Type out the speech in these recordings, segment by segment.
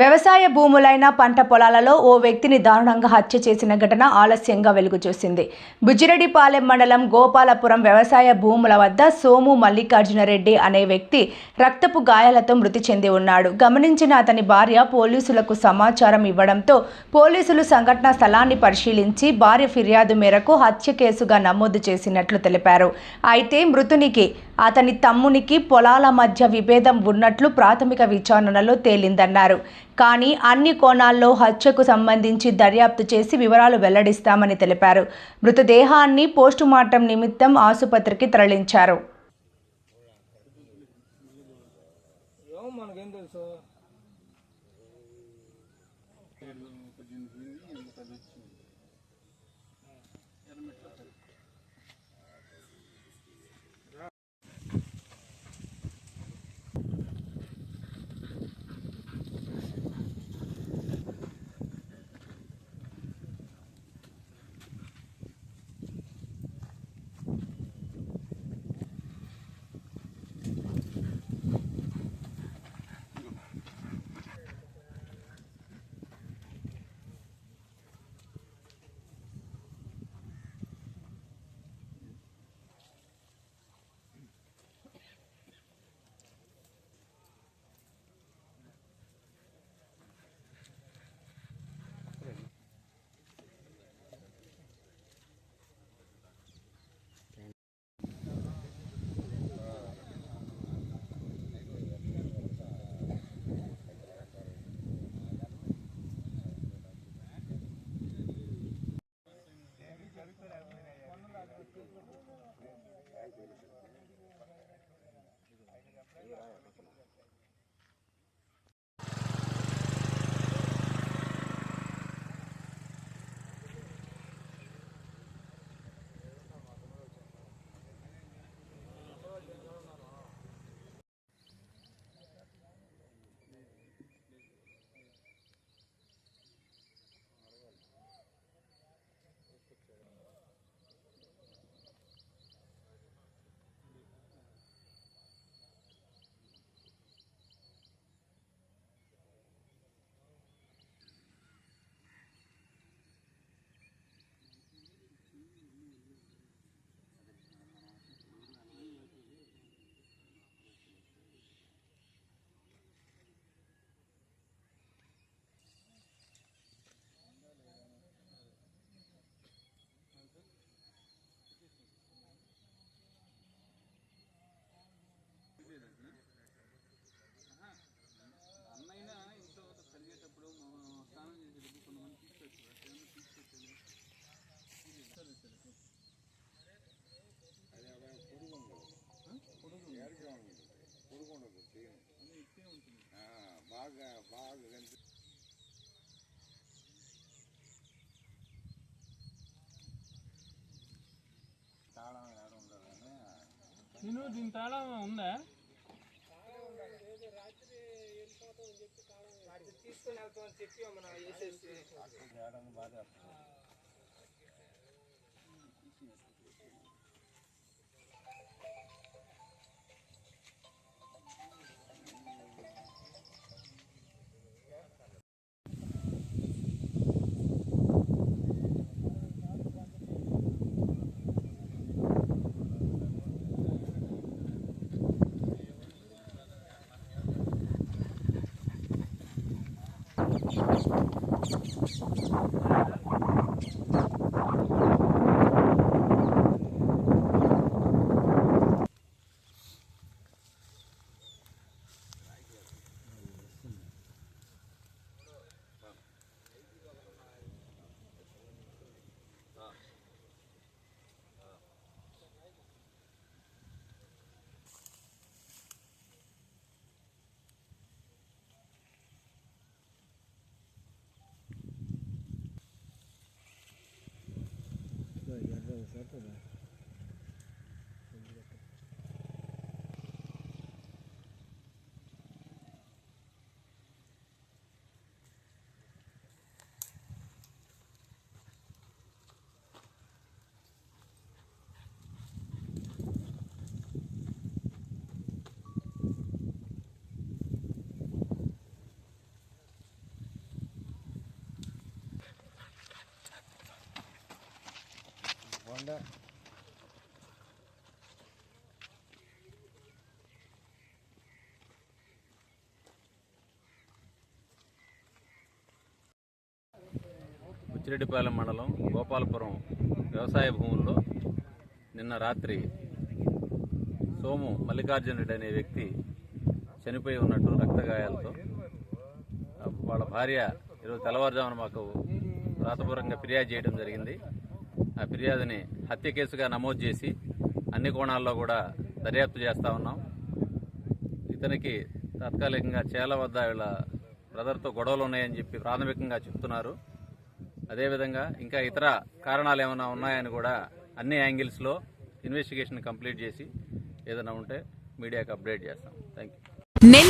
వ్యవసాయ భూములైన పంట పొలాలలో ఓ వ్యక్తిని దారుణంగా హత్య చేసిన ఘటన ఆలస్యంగా వెలుగుచూసింది. బుజ్జిరెడ్డిపాలెం మండలం గోపాలపురం వ్యవసాయ భూముల వద్ద సోము మల్లికార్జునరెడ్డి అనే వ్యక్తి రక్తపు గాయాలతో మృతి చెంది ఉన్నాడు. గమనించిన అతని భార్య పోలీసులకు సమాచారం ఇవ్వడంతో పోలీసులు సంఘటనా స్థలాన్ని పరిశీలించి భార్య ఫిర్యాదు మేరకు హత్య కేసుగా నమోదు చేసినట్లు తెలిపారు. అయితే మృతునికి అతని తమ్మునికి పొలాల మధ్య విభేదం ఉన్నట్లు ప్రాథమిక విచారణలో తేలిందన్నారు. కానీ అన్ని కోణాల్లో హత్యకు సంబంధించి దర్యాప్తు చేసి వివరాలు వెల్లడిస్తామని తెలిపారు. మృతదేహాన్ని పోస్టుమార్టం నిమిత్తం ఆసుపత్రికి తరలించారు. Yeah. సరే సరే అది ఇట్టే ఉంటుంది బాగా బాగా కనిపి నేను దీని తాళం ఉందా తీసుకుని వెళ్తామని చెప్పి మనం వేసేసి Thank you. regresar por ahí. బండ ఉచ్చిరెడ్డిపాలెం మండలం గోపాలపురం వ్యవసాయ భూముల్లో నిన్న రాత్రి సోము మల్లికార్జునుడు అనే వ్యక్తి చనిపోయి ఉన్నట్టు రక్తగాయాలతో వాళ్ళ భార్య ఈరోజు తెల్లవారుజామున మాకు రాతపూర్వకంగా ఫిర్యాదు చేయడం జరిగింది. ఫిర్యాదుని హత్య కేసుగా నమోదు చేసి అన్ని కోణాల్లో కూడా దర్యాప్తు చేస్తూ ఉన్నాం. ఇతనికి తాత్కాలికంగా చేల వద్ద వీళ్ళ బ్రదర్తో గొడవలు ఉన్నాయని చెప్పి ప్రాథమికంగా చెప్తున్నారు. అదేవిధంగా ఇంకా ఇతర కారణాలు ఏమైనా ఉన్నాయని కూడా అన్ని యాంగిల్స్లో ఇన్వెస్టిగేషన్ కంప్లీట్ చేసి ఏదైనా ఉంటే మీడియాకి అప్డేట్ చేస్తాం. Thank you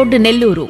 road Nellore.